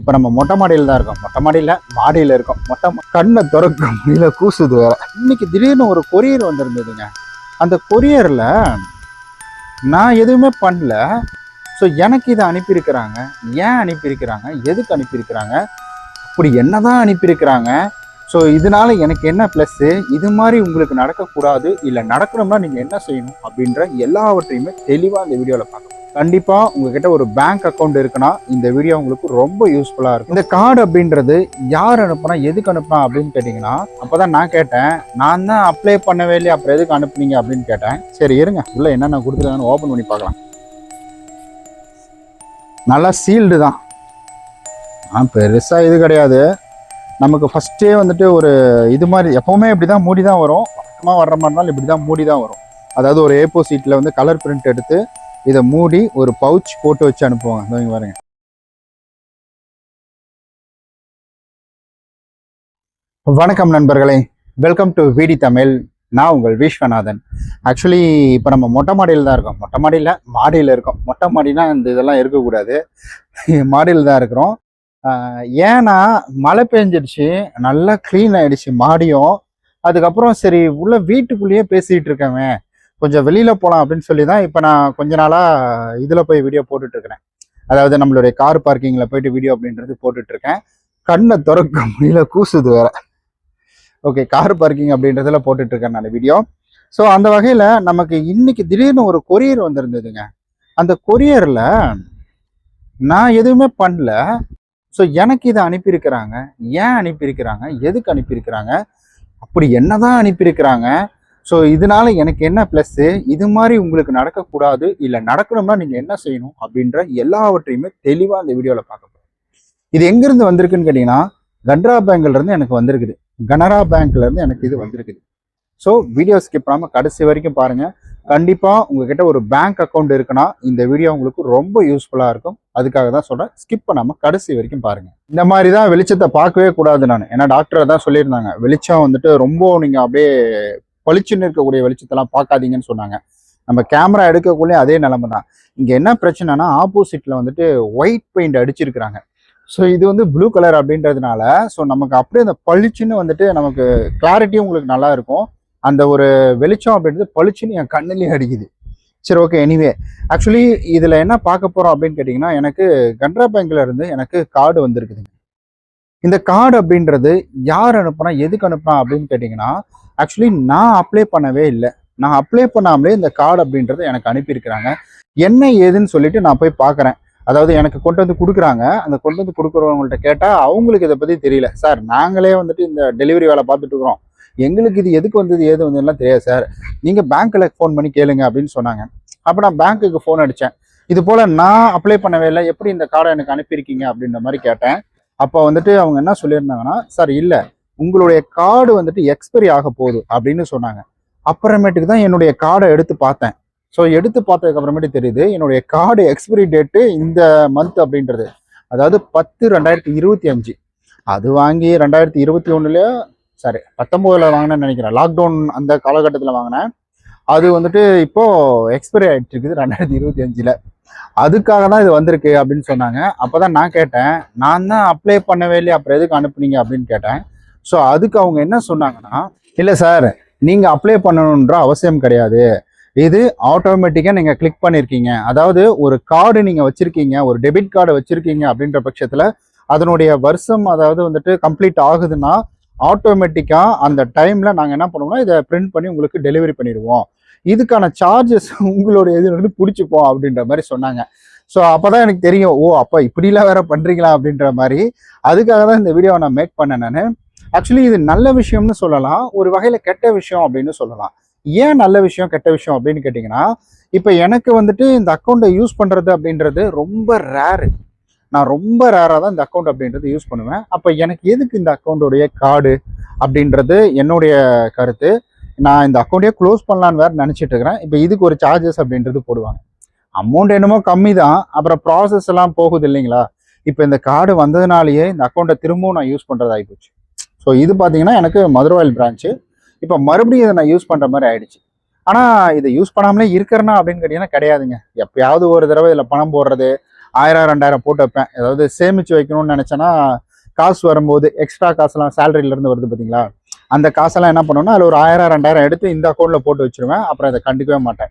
இப்போ நம்ம மொட்டை மாடியில் தான் இருக்கோம். மொட்டை மாடியில் மாடியில் இருக்கோம். மொட்டை மா- கண்ணை திறக்க முடியல கூசுது வேற. இன்னைக்கு திடீர்னு ஒரு கொரியர் வந்திருந்ததுங்க. அந்த கொரியரில் நான் எதுவுமே பண்ணல. ஸோ எனக்கு இதை அனுப்பியிருக்கிறாங்க. ஏன் அனுப்பியிருக்கிறாங்க? எதுக்கு அனுப்பியிருக்கிறாங்க? அப்படி என்ன தான் அனுப்பியிருக்கிறாங்க? ஸோ இதனால எனக்கு என்ன ப்ளஸ்ஸு இது மாதிரி உங்களுக்கு நடக்கக்கூடாது. இல்லை நடக்கணும்னா நீங்கள் என்ன செய்யணும் அப்படின்ற எல்லாவற்றையுமே தெளிவாக இந்த வீடியோவில் பார்க்கணும் கண்டிப்பாக உங்ககிட்ட ஒரு பேங்க் அக்கௌண்ட் இருக்குன்னா இந்த வீடியோ உங்களுக்கு ரொம்ப யூஸ்ஃபுல்லாக இருக்கும். இந்த கார்டு அப்படின்றது யார் அனுப்புனா எதுக்கு அனுப்புனா அப்படின்னு கேட்டிங்கன்னா அப்போ தான் நான் கேட்டேன். நான் தான் அப்ளை பண்ணவே இல்லையா? அப்புறம் எதுக்கு அனுப்புனீங்க அப்படின்னு கேட்டேன். சரி இருங்க. உள்ள என்னென்ன கொடுத்துருக்காங்கன்னு ஓப்பன் பண்ணி பார்க்கலாம். நல்லா சீல்டு தான். ஆ பெருசாக இது கிடையாது. நமக்கு ஃபஸ்ட்டே வந்துட்டு ஒரு இது மாதிரி எப்போவுமே இப்படி தான் மூடி தான் வரும். பக்கமாக வர்ற மாதிரி இருந்தாலும் இப்படி தான் மூடி தான் வரும். அதாவது ஒரு ஏப்போ சீட்டில் வந்து கலர் பிரிண்ட் எடுத்து இதை மூடி ஒரு பவுச் போட்டு வச்சு அனுப்புவாங்க. இதோ பாருங்க. வணக்கம் நண்பர்களே. வெல்கம் டு விடி தமிழ் நான் உங்கள் விஸ்வநாதன். ஆக்சுவலி இப்போ நம்ம மொட்டை மாடியில் தான் இருக்கோம். மொட்டை மாடியில் மாடியில் இருக்கோம். மொட்டை மாடினா இந்த இதெல்லாம் இருக்கக்கூடாது. மாடியில் தான் இருக்கிறோம். ஏன்னா மழை பெஞ்சிடுச்சு நல்லா க்ளீன் ஆயிடுச்சு மாடியும். அதுக்கப்புறம் சரி உள்ள வீட்டுக்குள்ளேயே பேசிகிட்டு இருக்கவன் கொஞ்சம் வெளியில் போகலாம் அப்படின்னு சொல்லி தான் இப்போ நான் கொஞ்ச நாளாக இதில் போய் வீடியோ போட்டுட்ருக்கிறேன் அதாவது நம்மளுடைய கார் பார்க்கிங்கில் போயிட்டு வீடியோ அப்படின்றது போட்டுட்ருக்கேன் கண்ணை திறக்க முடியல கூசுது வேற. ஓகே கார் பார்க்கிங் அப்படின்றதுல போட்டுட்ருக்கேன் நான் வீடியோ ஸோ அந்த வகையில் நமக்கு இன்னைக்கு திடீர்னு ஒரு கொரியர் வந்திருந்ததுங்க. அந்த கொரியரில் நான் எதுவுமே பண்ணல. ஸோ எனக்கு இதை அனுப்பியிருக்கிறாங்க. ஏன் அனுப்பியிருக்கிறாங்க? எதுக்கு அனுப்பியிருக்கிறாங்க? அப்படி என்னதான் அனுப்பியிருக்கிறாங்க? ஸோ இதனால எனக்கு என்ன ப்ளஸ்ஸு இது மாதிரி உங்களுக்கு நடக்கக்கூடாது. இல்லை நடக்கணும்னா நீங்கள் என்ன செய்யணும்? அப்படின்ற எல்லாவற்றையுமே தெளிவாக அந்த வீடியோவில் பார்க்க போகிறோம் இது எங்கேருந்து வந்திருக்குன்னு கேட்டிங்கன்னா கனரா பேங்க்லேருந்து எனக்கு வந்திருக்குது. கனரா பேங்க்லேருந்து எனக்கு இது வந்திருக்குது. ஸோ வீடியோ ஸ்கிப் பண்ணாமல் கடைசி வரைக்கும் பாருங்கள் கண்டிப்பாக உங்ககிட்ட ஒரு பேங்க் அக்கௌண்ட் இருக்குன்னா இந்த வீடியோ உங்களுக்கு ரொம்ப யூஸ்ஃபுல்லாக இருக்கும். அதுக்காக தான் சொல்கிறேன் ஸ்கிப் பண்ணாமல் கடைசி வரைக்கும் பாருங்கள் இந்த மாதிரி தான் வெளிச்சத்தை பார்க்கவே கூடாது நான். ஏன்னா டாக்டர் தான் சொல்லியிருந்தாங்க. வெளிச்சம் வந்துட்டு ரொம்ப நீங்கள் அப்படியே பளிச்சுன்னு இருக்கக்கூடிய வெளிச்சத்தெல்லாம் பார்க்காதீங்கன்னு சொன்னாங்க. நம்ம கேமரா எடுக்கக்குள்ளே அதே நிலமை தான். இங்கே என்ன பிரச்சனைனா ஆப்போசிட்டில் வந்துட்டு ஒயிட் பெயிண்ட் அடிச்சிருக்கிறாங்க. ஸோ இது வந்து ப்ளூ கலர் அப்படின்றதுனால ஸோ நமக்கு அப்படியே அந்த பளிச்சுன்னு வந்துட்டு நமக்கு கிளாரிட்டியும் உங்களுக்கு நல்லா இருக்கும். அந்த ஒரு வெளிச்சம் அப்படின்றது பளிச்சுன்னு என் கண்ணுலேயே அடிக்குது. சரி ஓகே எனிவே ஆக்சுவலி இதில் என்ன பார்க்க போகிறோம் அப்படின்னு கேட்டிங்கன்னா எனக்கு கன்ரா பேங்க்ல இருந்து எனக்கு கார்டு வந்திருக்குதுங்க. இந்த கார்டு அப்படின்றது யார் அனுப்புனா எதுக்கு அனுப்புனா அப்படின்னு கேட்டிங்கன்னா ஆக்சுவலி நான் அப்ளை பண்ணவே இல்லை. நான் அப்ளை பண்ணாமலே இந்த கார்டு அப்படின்றத எனக்கு அனுப்பியிருக்கிறாங்க. என்ன ஏதுன்னு சொல்லிட்டு நான் போய் பார்க்குறேன். அதாவது எனக்கு கொண்டு வந்து கொடுக்குறாங்க. அந்த கொண்டு வந்து கொடுக்குறவங்கள்ட்ட கேட்டால் அவங்களுக்கு இதை பற்றி தெரியல. சார் நாங்களே வந்துட்டு இந்த டெலிவரி வேலை பார்த்துட்டு இருக்கிறோம். எங்களுக்கு இது எதுக்கு வந்தது ஏது வந்ததுலாம் தெரியாது சார் நீங்கள் பேங்க்கில் ஃபோன் பண்ணி கேளுங்க அப்படின்னு சொன்னாங்க. அப்போ நான் பேங்க்குக்கு ஃபோன் அடித்தேன் இது போல் நான் அப்ளை பண்ணவே இல்லை. எப்படி இந்த கார்டை எனக்கு அனுப்பியிருக்கீங்க அப்படின்ற மாதிரி கேட்டேன். அப்போ வந்துட்டு அவங்க என்ன சொல்லியிருந்தாங்கன்னா சார் இல்லை. உங்களுடைய கார்டு வந்துட்டு எக்ஸ்பைரி ஆக போகுது அப்படின்னு சொன்னாங்க. அப்புறமேட்டுக்கு தான் என்னுடைய கார்டை எடுத்து பார்த்தேன். ஸோ எடுத்து பார்த்ததுக்கு அப்புறமேட்டு தெரியுது என்னுடைய கார்டு எக்ஸ்பைரி டேட்டு இந்த மந்த் அப்படின்றது. அதாவது பத்து ரெண்டாயிரத்தி இருபத்தி அஞ்சு. அது வாங்கி ரெண்டாயிரத்தி இருபத்தி ஒன்றுலேயே சாரி பத்தொம்போதில் வாங்கினேன்னு நினைக்கிறேன். லாக்டவுன் அந்த காலகட்டத்தில் வாங்கினேன். அது வந்துட்டு இப்போ எக்ஸ்பைரி ஆகிட்டு இருக்குது ரெண்டாயிரத்தி இருபத்தி அஞ்சில். அதுக்காக தான் இது வந்திருக்கு அப்படின்னு சொன்னாங்க. அப்போ தான் நான் கேட்டேன். நான் தான் அப்ளை பண்ணவே இல்லையா? அப்புறம் எதுக்கு அனுப்புனீங்க அப்படின்னு கேட்டேன். ஸோ அதுக்கு அவங்க என்ன சொன்னாங்கன்னா இல்லை சார் நீங்கள் அப்ளை பண்ணணுன்ற அவசியம் கிடையாது. இது ஆட்டோமேட்டிக்காக நீங்கள் கிளிக் பண்ணியிருக்கீங்க அதாவது ஒரு கார்டு நீங்கள் வச்சுருக்கீங்க ஒரு டெபிட் கார்டு வச்சுருக்கீங்க அப்படின்ற பட்சத்தில் அதனுடைய வருஷம் அதாவது வந்துட்டு கம்ப்ளீட் ஆகுதுன்னா ஆட்டோமேட்டிக்காக அந்த டைமில் நாங்கள் என்ன பண்ணுவோம்னா இதை பிரிண்ட் பண்ணி உங்களுக்கு டெலிவரி பண்ணிடுவோம். இதுக்கான சார்ஜஸ் உங்களுடைய இது வந்து பிடிச்சிப்போம் அப்படின்ற மாதிரி சொன்னாங்க. ஸோ அப்போ தான் எனக்கு தெரியும் ஓ அப்போ இப்படிலாம் வேற பண்ணுறீங்களா அப்படின்ற மாதிரி. அதுக்காக தான் இந்த வீடியோவை நான் மேக் பண்ணேன் நான். ஆக்சுவலி இது நல்ல விஷயம்னு சொல்லலாம் ஒரு வகையில் கெட்ட விஷயம் அப்படின்னு சொல்லலாம். ஏன் நல்ல விஷயம் கெட்ட விஷயம் அப்படின்னு கேட்டிங்கன்னா இப்போ எனக்கு வந்துட்டு இந்த அக்கௌண்ட்டை யூஸ் பண்ணுறது அப்படின்றது ரொம்ப ரேரு நான் ரொம்ப ரேராக தான் இந்த அக்கௌண்ட் அப்படின்றது யூஸ் பண்ணுவேன். அப்போ எனக்கு எதுக்கு இந்த அக்கௌண்ட்டுடைய கார்டு அப்படின்றது என்னுடைய கருத்து. நான் இந்த அக்கௌண்ட்டே க்ளோஸ் பண்ணலான்னு வேறு நினச்சிட்டு இருக்கிறேன். இப்போ இதுக்கு ஒரு சார்ஜஸ் அப்படின்றது போடுவாங்க. அமௌண்ட் என்னமோ கம்மி தான். அப்புறம் ப்ராசஸ் எல்லாம் போகுது இல்லைங்களா? இப்போ இந்த கார்டு வந்ததுனாலேயே இந்த அக்கௌண்ட்டை திரும்பவும் நான் யூஸ் பண்ணுறதாகி போச்சு ஸோ இது பார்த்தீங்கன்னா எனக்கு மதுரவாயில் பிரான்ச்சு இப்போ மறுபடியும் இதை நான் யூஸ் பண்ணுற மாதிரி ஆயிடுச்சு. ஆனால் இதை யூஸ் பண்ணாமலே இருக்கிறனா அப்படின்னு கேட்டிங்கன்னா கிடையாதுங்க. எப்பயாவது ஒரு தடவை இதில் பணம் போடுறது ஆயிரம் ரெண்டாயிரம் போட்டு வைப்பேன். ஏதாவது சேமித்து வைக்கணும்னு நினச்சேன்னா காசு வரும்போது எக்ஸ்ட்ரா காசுலாம் சேலரியிலேருந்து வருது பார்த்தீங்களா அந்த காசெல்லாம் என்ன பண்ணுவேன்னா அதில் ஒரு ஆயிரம் ரெண்டாயிரம் எடுத்து இந்த அக்கௌண்ட்டில் போட்டு வச்சுருவேன். அப்புறம் அதை கண்டுக்கவே மாட்டேன்.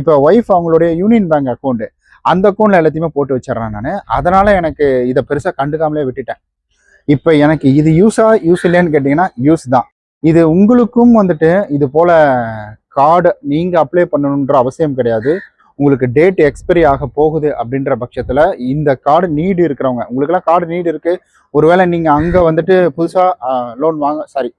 இப்போ ஒய்ஃப் அவங்களுடைய யூனியன் பேங்க் அக்கௌண்ட்டு அந்த அக்கௌண்ட்டில் எல்லாத்தையுமே போட்டு வச்சிடுறேன் நான். அதனால் எனக்கு இதை பெருசாக கண்டுக்காமலே விட்டுட்டேன். இப்போ எனக்கு இது யூஸா யூஸ் இல்லைன்னு கேட்டிங்கன்னா யூஸ் தான். இது உங்களுக்கும் வந்துட்டு இது போல் கார்டு நீங்கள் அப்ளை பண்ணணுன்ற அவசியம் கிடையாது. உங்களுக்கு டேட் எக்ஸ்பைரி ஆக போகுது அப்படின்ற பட்சத்தில் இந்த கார்டு நீடு இருக்கிறவங்க உங்களுக்கெல்லாம் கார்டு நீடு இருக்குது ஒருவேளை நீங்கள் அங்கே வந்துட்டு புதுசாக லோன் வாங்க சாரி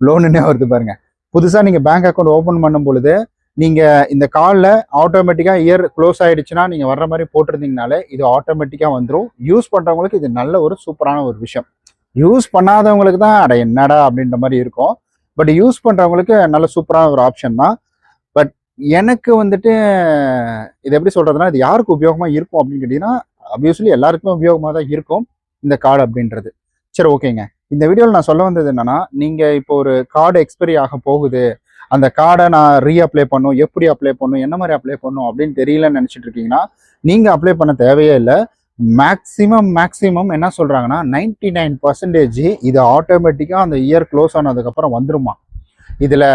லோனுன்னே வருது பாருங்கள் புதுசாக நீங்கள் பேங்க் அக்கௌண்ட் ஓப்பன் பண்ணும் பொழுது நீங்கள் இந்த காலில் ஆட்டோமேட்டிக்காக இயர் க்ளோஸ் ஆகிடுச்சுன்னா நீங்கள் வர்ற மாதிரி போட்டிருந்தீங்கனாலே இது ஆட்டோமேட்டிக்காக வந்துடும் யூஸ் பண்ணுறவங்களுக்கு இது நல்ல ஒரு சூப்பரான ஒரு விஷயம். யூஸ் பண்ணாதவங்களுக்கு தான் அட என்னடா அப்படின்ற மாதிரி இருக்கும். பட் யூஸ் பண்ணுறவங்களுக்கு நல்ல சூப்பரான ஒரு ஆப்ஷன் தான். எனக்கு வந்துட்டு இது எப்படி சொல்கிறதுனா இது யாருக்கு உபயோகமாக இருக்கும் அப்படின்னு கேட்டிங்கன்னா அப்யூஸ்லி எல்லாருக்குமே உபயோகமாக தான் இருக்கும் இந்த கார்டு அப்படின்றது. சரி ஓகேங்க. இந்த வீடியோவில் நான் சொல்ல வந்தது என்னன்னா நீங்கள் இப்போ ஒரு கார்டு எக்ஸ்பைரி ஆக போகுது. அந்த கார்டை நான் ரீ அப்ளை பண்ணும் எப்படி அப்ளை பண்ணும் என்ன மாதிரி அப்ளை பண்ணும் அப்படின்னு தெரியலன்னு நினச்சிட்டு இருக்கீங்கன்னா நீங்கள் அப்ளை பண்ண தேவையே இல்லை. மேக்ஸிமம் மேக்ஸிமம் என்ன சொல்கிறாங்கன்னா நைன்டி நைன் பர்சன்டேஜ் இது ஆட்டோமேட்டிக்காக அந்த இயர் க்ளோஸ் ஆனதுக்கப்புறம் வந்துருமா? இதில்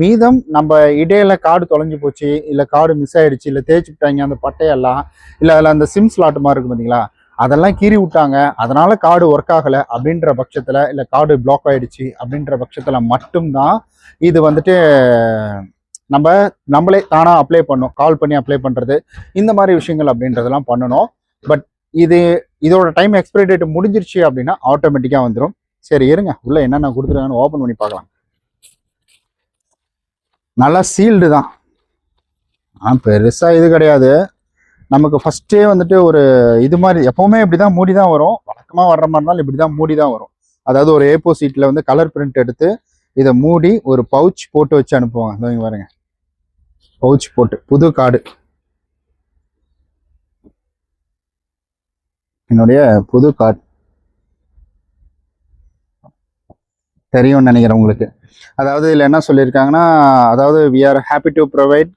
மீதம் நம்ம இடையில கார்டு தொலைஞ்சு போச்சு இல்லை கார்டு மிஸ் ஆகிடுச்சு இல்லை தேய்ச்சி விட்டாங்க அந்த பட்டையெல்லாம் இல்லை அதில் அந்த சிம் ஸ்லாட் மாதிரி இருக்கு பார்த்தீங்களா அதெல்லாம் கீறி விட்டாங்க. அதனால கார்டு ஒர்க் ஆகலை அப்படின்ற பட்சத்தில் இல்லை கார்டு பிளாக் ஆகிடுச்சு அப்படின்ற பட்சத்தில் மட்டும்தான் இது வந்துட்டு நம்ம நம்மளே தானாக அப்ளை பண்ணோம். கால் பண்ணி அப்ளை பண்ணுறது இந்த மாதிரி விஷயங்கள் அப்படின்றதெல்லாம் பண்ணணும். பட் இது இதோட டைம் எக்ஸ்பைரி டேட் முடிஞ்சிருச்சு அப்படின்னா ஆட்டோமேட்டிக்காக வந்துடும் சரி இருங்க. உள்ளே என்னென்ன கொடுத்துருக்காங்கன்னு ஓப்பன் பண்ணி பார்க்கலாம். நல்லா சீல்டு தான். ஆ பெருசாக இது கிடையாது. நமக்கு ஃபஸ்ட்டே வந்துட்டு ஒரு இது மாதிரி எப்போவுமே இப்படி தான் மூடி தான் வரும். வழக்கமாக வர்ற மாதிரி இருந்தாலும் இப்படி தான் மூடி தான் வரும். அதாவது ஒரு ஏப்போ சீட்டில் வந்து கலர் பிரிண்ட் எடுத்து இதை மூடி ஒரு பவுச் போட்டு வச்சு அனுப்புவாங்க. இதோ பாருங்க. பவுச் போட்டு புது கார்டு. என்னுடைய புது கார்டு. தெரியும்னு நினைக்கிறேன் உங்களுக்கு. அதாவது இதில் என்ன சொல்லியிருக்காங்கன்னா அதாவது we are happy to provide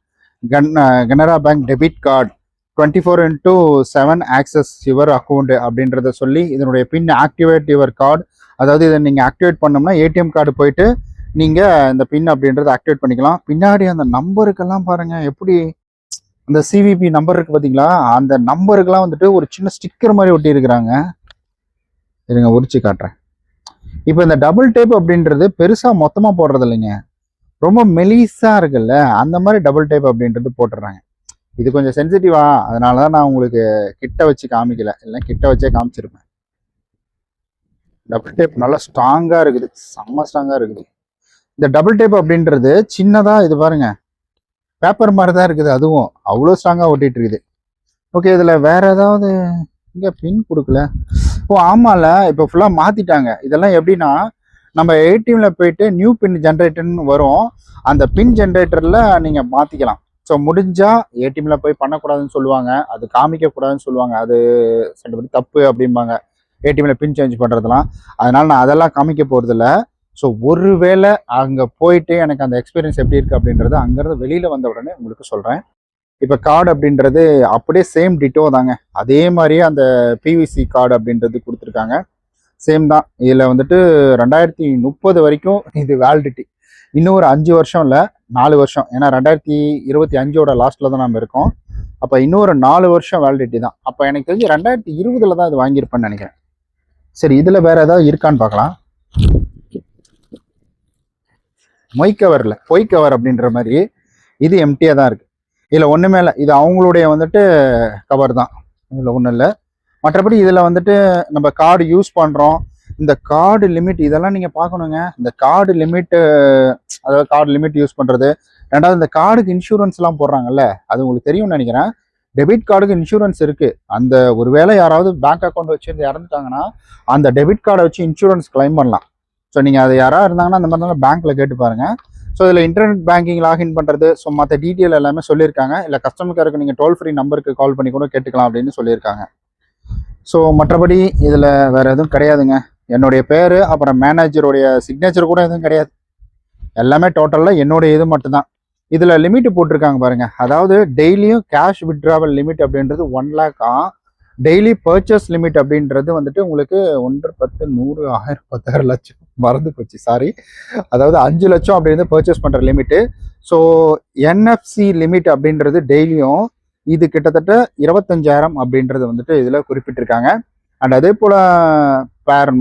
can Canara bank debit card twenty four into seven access your account அப்படின்றத சொல்லி இதனுடைய பின் ஆக்டிவேட் யுவர் கார்டு அதாவது இதை நீங்கள் ஆக்டிவேட் பண்ணோம்னா ஏடிஎம் கார்டு போயிட்டு நீங்கள் இந்த பின் அப்படின்றத ஆக்டிவேட் பண்ணிக்கலாம். பின்னாடி அந்த நம்பருக்கெல்லாம் பாருங்கள் எப்படி அந்த சிவிபி நம்பர் இருக்குது பார்த்தீங்களா அந்த நம்பருக்கெல்லாம் வந்துட்டு ஒரு சின்ன ஸ்டிக்கர் மாதிரி ஒட்டி இருக்கிறாங்க இருங்க உரிச்சு காட்டுறேன். இப்போ இந்த டபுள் டேப் அப்படின்றது பெருசாக மொத்தமாக போடுறது இல்லைங்க ரொம்ப மெலிஸாக இருக்குல்ல அந்த மாதிரி டபுள் டேப் அப்படின்றது போட்டுடுறாங்க. இது கொஞ்சம் சென்சிட்டிவா அதனால தான் நான் உங்களுக்கு கிட்ட வச்சு காமிக்கல. இல்லை கிட்ட வச்சே காமிச்சிருப்பேன். டபுள் டேப் நல்லா ஸ்ட்ராங்காக இருக்குது. செம்ம ஸ்ட்ராங்காக இருக்குது. இந்த டபுள் டேப் அப்படின்றது சின்னதாக இது பாருங்க. பேப்பர் மாதிரி தான் இருக்குது அதுவும். அவ்வளோ ஸ்ட்ராங்காக ஓட்டிகிட்டு இருக்குது. ஓகே இதில் வேற ஏதாவது இங்கே பின் கொடுக்கல. ஓ ஆமால இப்போ ஃபுல்லாக மாற்றிட்டாங்க இதெல்லாம் எப்படின்னா நம்ம ஏடிஎம்ல போயிட்டு நியூ பின் ஜென்ரேட்டர்னு வரும். அந்த பின் ஜென்ரேட்டரில் நீங்கள் மாற்றிக்கலாம் ஸோ முடிஞ்சா ஏடிஎம்ல போய் பண்ணக்கூடாதுன்னு சொல்லுவாங்க. அது காமிக்கக்கூடாதுன்னு சொல்லுவாங்க. அது சட்டப்படி தப்பு அப்படிம்பாங்க. ஏடிஎம்ல பின் சேஞ்ச் பண்ணுறதுலாம் அதனால நான் அதெல்லாம் காமிக்க போகிறதில்ல ஸோ ஒருவேளை அங்கே போயிட்டு எனக்கு அந்த எக்ஸ்பீரியன்ஸ் எப்படி இருக்குது அப்படின்றது அங்கேருந்து வெளியில் வந்த உடனே உங்களுக்கு சொல்கிறேன் இப்போ கார்டு அப்படின்றது அப்படியே சேம் டிட்டோ தாங்க. அதே மாதிரியே அந்த பிவிசி கார்டு அப்படின்றது கொடுத்துருக்காங்க. சேம் தான். இதில் வந்துட்டு ரெண்டாயிரத்தி முப்பது வரைக்கும் இது வேலிடிட்டி இன்னும் ஒரு அஞ்சு வருஷம் இல்லை நாலு வருஷம். ஏன்னா ரெண்டாயிரத்தி இருபத்தி அஞ்சோட லாஸ்ட்டில் தான் நம்ம இருக்கோம். அப்போ இன்னும் ஒரு நாலு வருஷம் வேலிடிட்டி தான். அப்போ எனக்கு தெரிஞ்சு ரெண்டாயிரத்தி இருபதில் தான் இது வாங்கியிருப்பேன்னு நினைக்கிறேன். சரி இதில் வேறு ஏதாவது இருக்கான்னு பார்க்கலாம். மொய் கவரில் பொய் கவர் அப்படின்ற மாதிரி இது எம்டியாக தான் இருக்குது இதில் ஒன்றுமே இல்லை. இது அவங்களுடைய வந்துட்டு கவர் தான். இதில் ஒன்றும் இல்லை. மற்றபடி இதில் வந்துட்டு நம்ம கார்டு யூஸ் பண்ணுறோம் இந்த கார்டு லிமிட் இதெல்லாம் நீங்கள் பார்க்கணுங்க. இந்த கார்டு லிமிட்டு அதாவது கார்டு லிமிட் யூஸ் பண்ணுறது ரெண்டாவது இந்த கார்டுக்கு இன்சூரன்ஸ்லாம் போடுறாங்கல்ல அது உங்களுக்கு தெரியும்னு நினைக்கிறேன். டெபிட் கார்டுக்கு இன்சூரன்ஸ் இருக்குது அந்த ஒரு வேளை யாராவது பேங்க் அக்கௌண்ட் வச்சுருந்து இறந்துட்டாங்கன்னா அந்த டெபிட் கார்டை வச்சு இன்சூரன்ஸ் கிளைம் பண்ணலாம். ஸோ நீங்கள் அது யாராவது இருந்தாங்கன்னா அந்த மாதிரி பேங்க்கில் கேட்டு பாருங்கள் ஸோ இதில் இன்டர்நெட் பேங்கிங் லாகின் பண்ணுறது ஸோ மற்ற டீட்டெயில் எல்லாமே சொல்லியிருக்காங்க. இல்லை கஸ்டமர் கேருக்கு நீங்கள் டோல் ஃப்ரீ நம்பருக்கு கால் பண்ணி கூட கேட்டுக்கலாம் அப்படின்னு சொல்லியிருக்காங்க. ஸோ மற்றபடி இதில் வேறு எதுவும் கிடையாதுங்க. என்னுடைய பேர் அப்புறம் மேனேஜருடைய சிக்னேச்சர் கூட எதுவும் கிடையாது. எல்லாமே டோட்டலில் என்னுடைய இது மட்டும்தான். இதில் லிமிட் போட்டிருக்காங்க பாருங்கள் அதாவது டெய்லியும் கேஷ் விட்ராவல் லிமிட் அப்படின்றது ஒன் லேக்கா டெய்லி பர்ச்சேஸ் லிமிட் அப்படின்றது வந்துட்டு உங்களுக்கு ஒன்று பத்து நூறு ஆயிரம் பத்தாயிரம் லட்சம். மறந்து போச்சு சாரி அதாவது அஞ்சு லட்சம் அப்படின்னு பர்ச்சேஸ் பண்ணுற லிமிட்டு ஸோ என்எஃப்சி லிமிட் அப்படின்றது டெய்லியும் இது கிட்டத்தட்ட இருபத்தஞ்சாயிரம் அப்படின்றது வந்துட்டு இதில் குறிப்பிட்டிருக்காங்க. அண்ட் அதே போல் பேர்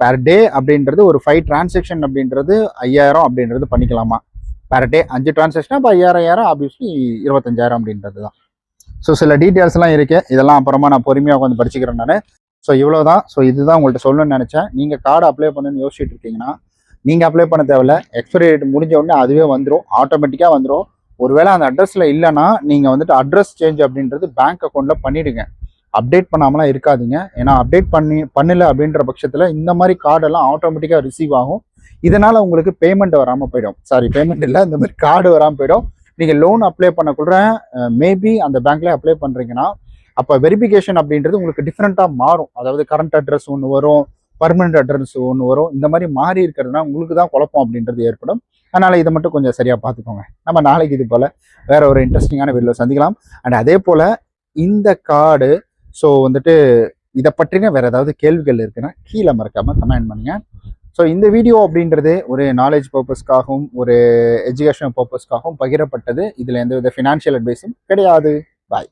பேர் டே அப்படின்றது ஒரு ஃபைவ் டிரான்சாக்ஷன் அப்படின்றது ஐயாயிரம் அப்படின்றது பண்ணிக்கலாமா? பேர் டே அஞ்சு டிரான்சாக்ஷன் அப்போ ஐயாயிரம் ஐயாயிரம் ஆப்வியஸ்லி இருபத்தஞ்சாயிரம் அப்படின்றது தான் ஸோ சில டீட்டெயில்ஸ்லாம் இருக்கு. இதெல்லாம் அப்புறமா நான் பொறுமையாக உட்காந்து படிச்சுக்கிறேன் நான். ஸோ இவ்வளோ தான் ஸோ இதுதான் உங்கள்கிட்ட சொல்லணும்னு நினச்சேன். நீங்கள் கார்டு அப்ளை பண்ணணும்னு யோசிச்சுட்டு இருக்கீங்கன்னா நீங்கள் அப்ளை பண்ண தேவையில்ல. எக்ஸ்பைரி டேட் முடிஞ்ச உடனே அதுவே வந்துடும் ஆட்டோமேட்டிக்காக வந்துடும் ஒருவேளை அந்த அட்ரஸில் இல்லைன்னா நீங்கள் வந்துட்டு அட்ரஸ் சேஞ்ச் அப்படின்றது பேங்க் அக்கௌண்ட்டில் பண்ணிவிடுங்க அப்டேட் பண்ணாமலாம் இருக்காதீங்க. ஏன்னா அப்டேட் பண்ணி பண்ணல அப்படின்ற பட்சத்தில் இந்த மாதிரி கார்டெல்லாம் ஆட்டோமேட்டிக்காக ரிசீவ் ஆகும். இதனால் உங்களுக்கு பேமெண்ட் வராமல் போயிடும். சாரி பேமெண்ட் இல்லை. இந்த மாதிரி கார்டு வராமல் போயிடும். நீங்கள் லோன் அப்ளை பண்ணக்குள்ள மேபி அந்த பேங்க்ல அப்ளை பண்ணுறீங்கன்னா அப்போ வெரிஃபிகேஷன் அப்படின்றது உங்களுக்கு டிஃப்ரெண்ட்டாக மாறும். அதாவது கரண்ட் அட்ரஸ் ஒன்று வரும் பர்மனெண்ட் அட்ரஸ் ஒன்று வரும். இந்த மாதிரி மாறி இருக்கிறதுனா உங்களுக்கு தான் குழப்பம் அப்படின்றது ஏற்படும். அதனால் இதை மட்டும் கொஞ்சம் சரியாக பார்த்துக்கோங்க. நம்ம நாளைக்கு இது போல் வேற ஒரு இன்ட்ரெஸ்டிங்கான வீடியோ சந்திக்கலாம். அண்ட் அதே போல் இந்த கார்டு ஸோ வந்துட்டு இதை பற்றின வேறு ஏதாவது கேள்விகள் இருக்குன்னா கீழே மறக்காமல் கமெண்ட் பண்ணுங்க. ஸோ இந்த வீடியோ அப்படின்றது ஒரு நாலேஜ் பர்பஸ்க்காகவும் ஒரு எஜுகேஷனல் பர்பஸ்க்காகவும் பகிரப்பட்டது. இதில் எந்தவித ஃபினான்ஷியல் அட்வைஸும் கிடையாது. பாய்